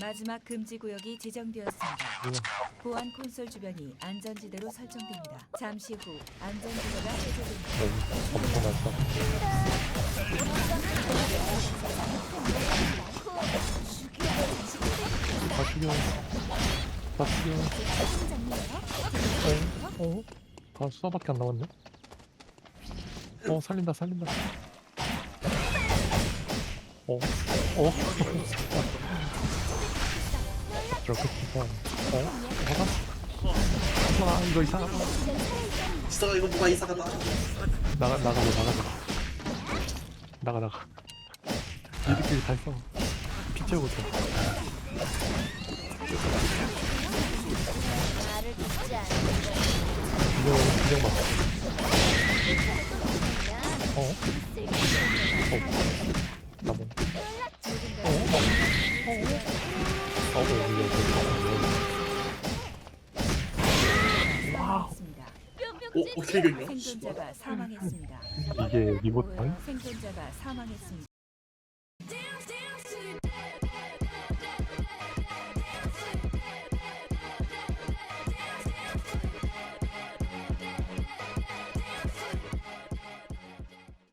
마지막 금지 구역이 지정되었습니다. 보안 콘솔 주변이 안전지대로 설정됩니다. 잠시 후 안전지대가 해제됩니다. 다 죽여. 다 죽여. 어? 어? 다 수다밖에 안 남았네? 어, 살린다, 살린다. 어? 어? 저렇게 기사. 어? 나가? 아, 이거 이상하다. 지성아 이거 뭐가 이상하다 나가, 나가자, 나가자. 나가, 나가. 니들끼리 다 있어. 피 채우고 있어. 나를 이거 그냥 막. 어? 어? 이거 이거 사망했습니다. 어? 어떻게 이겼냐? 생존자가 사망했습니다. 이게 리모트 방? 생존자가 사망했습니다.